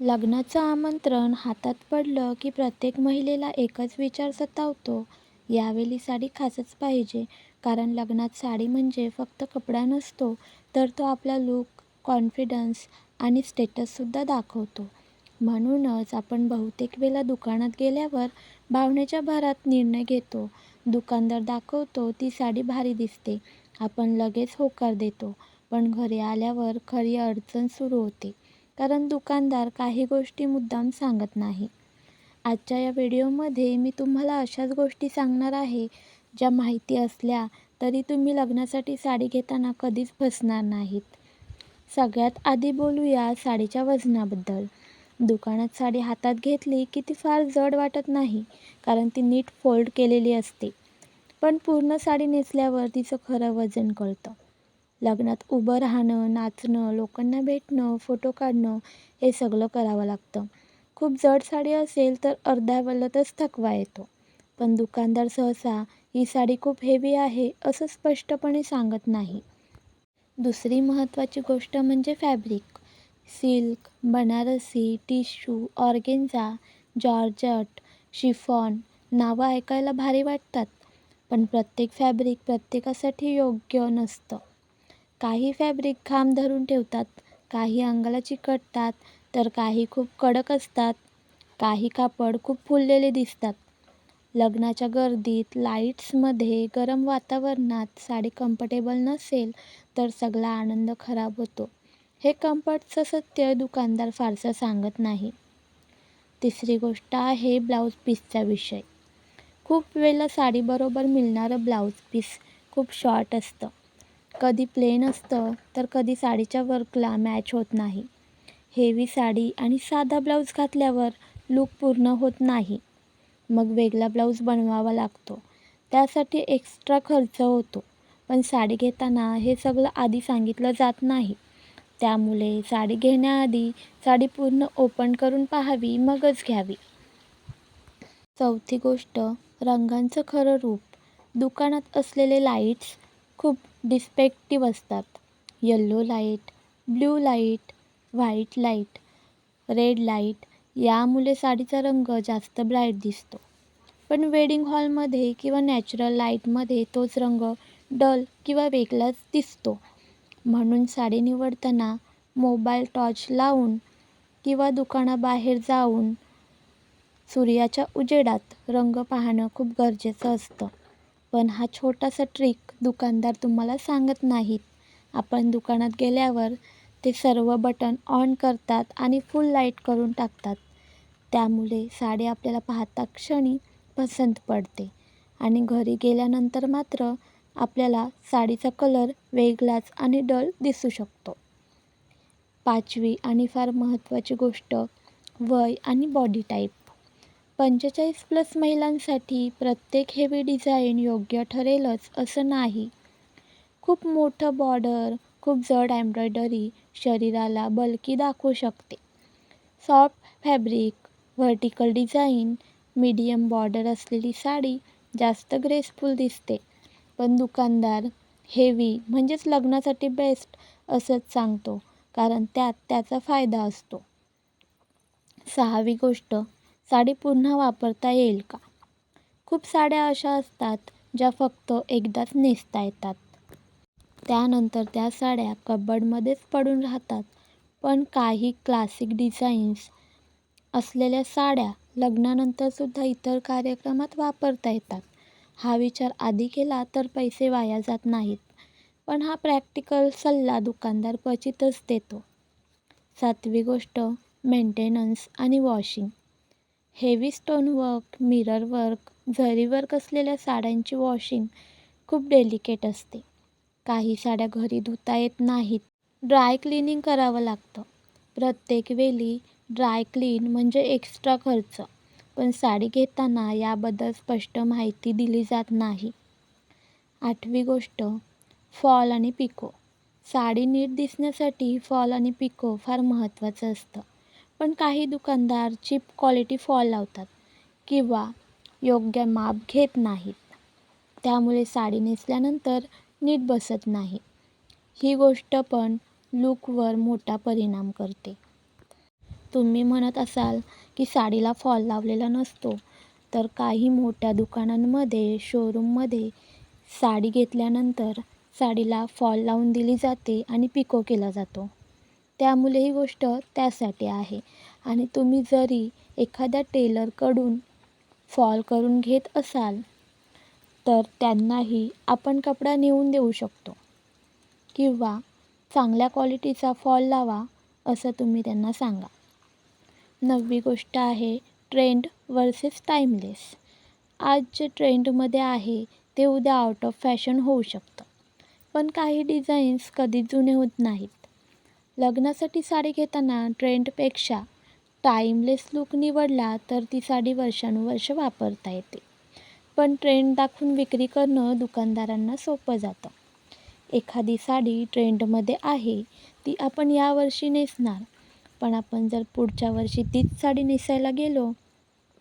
लग्नाचं आमंत्रण हातात पडलं की प्रत्येक महिलेला एकच विचार सतावतो, यावेळी साडी खासच पाहिजे. कारण लग्नात साडी म्हणजे फक्त कपडा नसतो, तर तो आपला लूक, कॉन्फिडन्स आणि स्टेटससुद्धा दाखवतो. म्हणूनच आपण बहुतेक वेळा दुकानात गेल्यावर भावनेच्या भरात निर्णय घेतो. दुकानदार दाखवतो ती साडी भारी दिसते, आपण लगेच होकार देतो. पण घरी आल्यावर खरी अडचण सुरू होते. कारण दुकानदार काही गोष्टी मुद्दाम सांगत नाही. आजच्या या व्हिडिओमध्ये मी तुम्हाला अशाच गोष्टी सांगणार आहे, ज्या माहिती असल्या तरी तुम्ही लग्नासाठी साडी घेताना कधीच फसणार नाहीत. सगळ्यात आधी बोलूया साडीच्या वजनाबद्दल. दुकानात साडी हातात घेतली की ती फार जड वाटत नाही, कारण ती नीट फोल्ड केलेली असते. पण पूर्ण साडी नेसल्यावर तिचं खरं वजन कळतं. लग्नात उभं राहणं, नाचणं, लोकांना भेटणं, फोटो काढणं हे सगळं करावं लागतं. खूप जड साडी असेल तर अर्ध्या वेळातच थकवा येतो. पण दुकानदार सहसा ही साडी खूप हेवी आहे असं स्पष्टपणे सांगत नाही. दुसरी महत्त्वाची गोष्ट म्हणजे fabric. Silk, Banarasi, tissue, organza, georgette chiffon नावं ऐकायला भारी वाटतात, पण प्रत्येक फॅब्रिक प्रत्येकासाठी योग्य नसतं. काही फॅब्रिक खांब धरून ठेवतात, काही अंगाला चिकटतात तर काही खूप कडक असतात. काही कापड खूप फुललेले दिसतात. लग्नाच्या गर्दीत, लाईट्समध्ये, गरम वातावरणात साडी कम्फर्टेबल नसेल तर सगळा आनंद खराब होतो. हे कम्फर्टचं सत्य दुकानदार फारसं सांगत नाही. तिसरी गोष्ट आहे ब्लाऊज पीसचा विषय. खूप वेळेला साडीबरोबर मिळणारं ब्लाऊज पीस खूप शॉर्ट असतं. कधी प्लेन असतं तर कधी साडीच्या वर्कला मॅच होत नाही. हेवी साडी आणि साधा ब्लाऊज घातल्यावर लूक पूर्ण होत नाही. मग वेगळा ब्लाऊज बनवावा लागतो. त्यासाठी एक्स्ट्रा खर्च होतो. पण साडी घेताना हे सगळं आधी सांगितलं जात नाही. त्यामुळे साडी घेण्याआधी साडी पूर्ण ओपन करून पाहावी मगच घ्यावी. चौथी गोष्ट रंगांचं खरं रूप. दुकानात असलेले लाईट्स खूप डिस्पेक्टिव्ह असतात. Yellow light, blue light, white light, red light यामुळे साडीचा रंग जास्त ब्राईट दिसतो. पण वेडिंग हॉलमध्ये किंवा नॅचरल लाईटमध्ये तोच रंग डल किंवा वेगळाच दिसतो. म्हणून साडी निवडताना मोबाईल टॉर्च लावून किंवा दुकानाबाहेर जाऊन सूर्याच्या उजेडात रंग पाहणं खूप गरजेचं असतं. पण हा छोटासा ट्रिक दुकानदार तुम्हाला सांगत नाहीत. आपण दुकानात गेल्यावर ते सर्व बटन ऑन करतात आणि फुल लाइट करून टाकतात. त्यामुळे साडी आपल्याला पाहता क्षणी पसंत पडते आणि घरी गेल्यानंतर मात्र आपल्याला साडीचा कलर वेगळाच आणि डल दिसू शकतो. पाचवी आणि फार महत्त्वाची गोष्ट वय आणि बॉडी टाईप. पंचेचाळीस प्लस महिलांसाठी प्रत्येक हेवी डिझाईन योग्य ठरेलच असं नाही. खूप मोठं बॉर्डर, खूप जड एम्ब्रॉयडरी शरीराला बल्की दाखवू शकते. Soft fabric, vertical design, medium border असलेली साडी जास्त ग्रेसफुल दिसते. पण दुकानदार हेवी म्हणजेच लग्नासाठी बेस्ट असंच सांगतो, कारण त्यात त्याचा फायदा असतो. सहावी गोष्ट साडी पुन्हा वापरता येईल का? खूप साड्या अशा असतात, ज्या फक्त एकदाच नेसता येतात. त्यानंतर त्या साड्या कबर्डमध्येच पडून राहतात. पण काही क्लासिक डिझाईन्स असलेल्या साड्या लग्नानंतरसुद्धा इतर कार्यक्रमात वापरता येतात. हा विचार आधी केला तर पैसे वाया जात नाहीत. पण हा प्रॅक्टिकल सल्ला दुकानदार क्वचितच देतो. सातवी गोष्ट मेंटेनन्स आणि washing. Heavy stonework, mirror work, zari work असलेल्या साड्यांची वॉशिंग खूप डेलिकेट असते. काही साड्या घरी धुता येत नाहीत. ड्राय क्लिनिंग करावं लागतं. प्रत्येक वेळी ड्राय क्लीन म्हणजे एक्स्ट्रा खर्च. पण साडी घेताना याबद्दल स्पष्ट माहिती दिली जात नाही. आठवी गोष्ट फॉल आणि पिको. साडी नीट दिसण्यासाठी फॉल आणि पिको फार महत्त्वाचं असतं. पण काही दुकानदार चीप क्वालिटी फॉल लावतात किंवा योग्य माप घेत नाहीत. त्यामुळे साडी नेसल्यानंतर नीट बसत नाही. ही गोष्ट पण लूकवर मोठा परिणाम करते. तुम्ही म्हणत असाल की साडीला फॉल लावलेला नसतो तर काही मोठ्या दुकानांमध्ये शोरूममध्ये साडी घेतल्यानंतर साडीला फॉल लावून दिली जाते आणि पिको केला जातो त्यामुळे ही गोष्ट त्यासाठी आहे. आणि तुम्ही जरी एखाद्या टेलरकडून फॉल करून घेत असाल तर त्यांनाही आपण कपडा नेऊन देऊ शकतो. किंवा चांगल्या क्वालिटीचा फॉल लावा असं तुम्ही त्यांना सांगा. नववी गोष्ट आहे ट्रेंड वर्सेस टाईमलेस आज जे ट्रेंडमध्ये आहे ते उद्या आउट ऑफ फॅशन होऊ शकतं. पण काही डिझाईन्स कधी जुने होत नाहीत. लग्नासाठी साडी घेताना ट्रेंडपेक्षा टाईमलेस लूक निवडला तर ती साडी वर्षानुवर्ष वापरता येते. पण ट्रेंड दाखवून विक्री करणं दुकानदारांना सोपं जातं. एखादी साडी ट्रेंडमध्ये आहे ती आपण यावर्षी नेसणार. पण आपण जर पुढच्या वर्षी तीच साडी नेसायला गेलो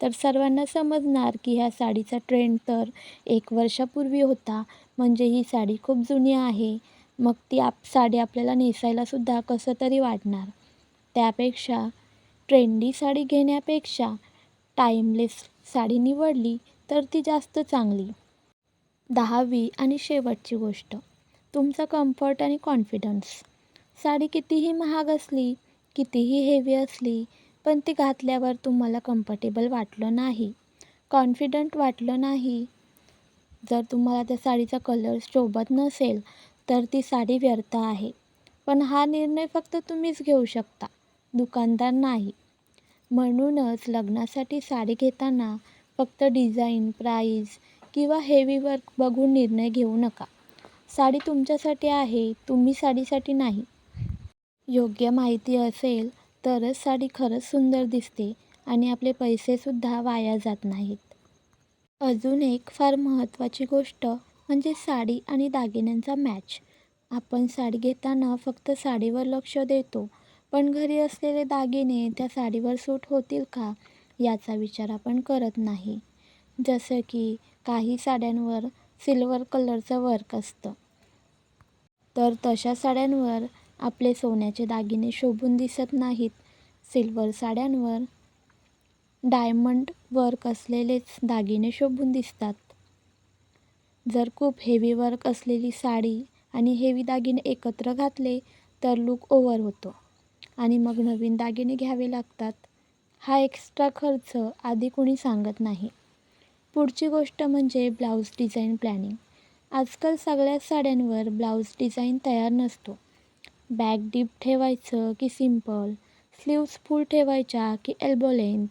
तर सर्वांना समजणार की ह्या साडीचा ट्रेंड तर एक वर्षापूर्वी होता. म्हणजे ही साडी खूप जुनी आहे. मग ती आप साडी आपल्याला नेसायलासुद्धा कसं तरी वाटणार. त्यापेक्षा ट्रेंडी साडी घेण्यापेक्षा टाईमलेस साडी निवडली तर ती जास्त चांगली. दहावी आणि शेवटची गोष्ट. तुमचा कम्फर्ट आणि कॉन्फिडन्स साडी कितीही महाग असली कितीही हेवी असली पण ती घातल्यावर तुम्हाला कम्फर्टेबल वाटलं नाही. कॉन्फिडंट वाटलं नाही. जर तुम्हाला त्या साडीचा कलर शोभत नसेल तर ती साडी व्यर्थ आहे. पण हा निर्णय फक्त तुम्हीच घेऊ शकता. दुकानदार नाही. म्हणूनच लग्नासाठी साडी घेताना फक्त डिझाईन प्राईज किंवा हेवी वर्क बघून निर्णय घेऊ नका. साडी तुमच्यासाठी आहे तुम्ही साडीसाठी नाही. योग्य माहिती असेल तरच साडी खरंच सुंदर दिसते आणि आपले पैसेसुद्धा वाया जात नाहीत. अजून एक फार महत्त्वाची गोष्ट म्हणजे साडी आणि दागिन्यांचा मॅच आपण साडी घेताना फक्त साडीवर लक्ष देतो. पण घरी असलेले दागिने त्या साडीवर सूट होतील का याचा विचार आपण करत नाही. जसं की काही साड्यांवर सिल्वर कलरचं वर्क असतं. तर तशा साड्यांवर आपले सोन्याचे दागिने शोभून दिसत नाहीत. सिल्वर साड्यांवर डायमंड वर्क असलेलेच दागिने शोभून दिसतात. जर खूप हेवी वर्क असलेली साडी आणि हेवी दागिने एकत्र घातले तर लूक ओव्हर होतो. आणि मग नवीन दागिने घ्यावे लागतात. हा एक्स्ट्रा खर्च आधी कुणी सांगत नाही. पुढची गोष्ट म्हणजे ब्लाऊज डिझाईन प्लॅनिंग आजकाल सगळ्या साड्यांवर ब्लाऊज डिझाईन तयार नसतो. बॅक डीप ठेवायचं की सिंपल स्लीव्स फुल ठेवायच्या की एल्बो लेंथ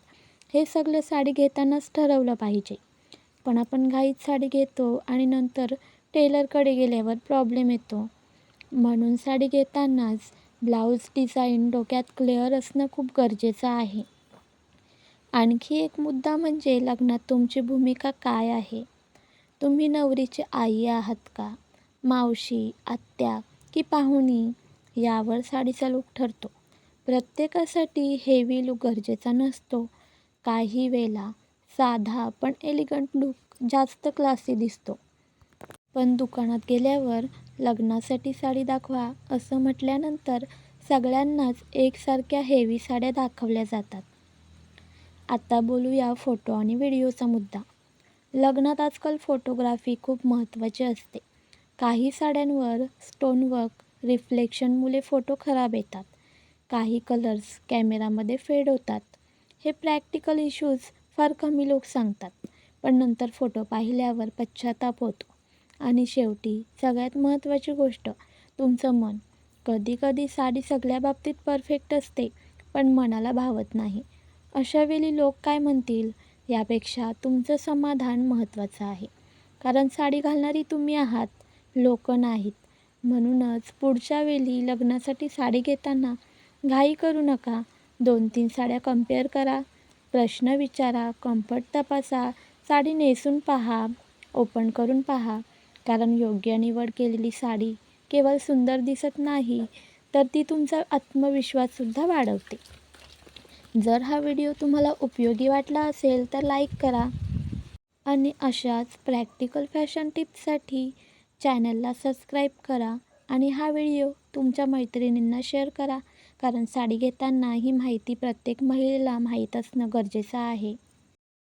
हे सगळं साडी घेतानाच ठरवलं पाहिजे. पण आपण घाईत साडी घेतो आणि नंतर टेलरकडे गेल्यावर प्रॉब्लेम येतो. म्हणून साडी घेतानाच ब्लाऊज डिझाईन डोक्यात क्लिअर असणं खूप गरजेचं आहे. आणखी एक मुद्दा म्हणजे लग्नात तुमची भूमिका काय आहे? तुम्ही नवरीची आई आहात का? मावशी आत्या की पाहुणी? यावर साडीचा लूक ठरतो. प्रत्येकासाठी हेवी लूक गरजेचा नसतो. काही वेळेला साधा पण एलिगंट लूक जास्त क्लासी दिसतो. पण दुकानात गेल्यावर लग्नासाठी साडी दाखवा असं म्हटल्यानंतर सगळ्यांनाच एकसारख्या हेवी साड्या दाखवल्या जातात. आता बोलूया फोटो आणि व्हिडिओचा मुद्दा. लग्नात आजकाल फोटोग्राफी खूप महत्त्वाची असते. काही साड्यांवर स्टोनवर्क रिफ्लेक्शनमुळे फोटो खराब येतात. काही कलर्स कॅमेरामध्ये फेड होतात. हे प्रॅक्टिकल इश्यूज फार कमी लोक सांगतात. पण नंतर फोटो पाहिल्यावर पश्चाताप होतो. आणि शेवटी सगळ्यात महत्त्वाची गोष्ट तुमचं मन. कधीकधी साडी सगळ्या बाबतीत परफेक्ट असते पण मनाला भावत नाही. अशावेळी लोक काय म्हणतील? यापेक्षा तुमचं समाधान महत्त्वाचं आहे. कारण साडी घालणारी तुम्ही आहात लोक नाहीत. म्हणूनच पुढच्या वेळी लग्नासाठी साडी घेताना घाई करू नका. दोन तीन साड्या कंपेअर करा. प्रश्न विचारा कम्फर्ट तपासा साडी नेसून पहा ओपन करून पहा. कारण योग्य निवड केलेली साडी केवळ सुंदर दिसत नाही तर ती तुमचा आत्मविश्वाससुद्धा वाढवते. जर हा व्हिडिओ तुम्हाला उपयोगी वाटला असेल तर लाईक करा. आणि अशाच प्रॅक्टिकल फॅशन टिप्ससाठी चॅनलला सबस्क्राईब करा आणि हा व्हिडिओ तुमच्या मैत्रिणींना शेअर करा. कारण साडी घेताना ही माहिती प्रत्येक महिलेला माहीत असणं गरजेचं आहे.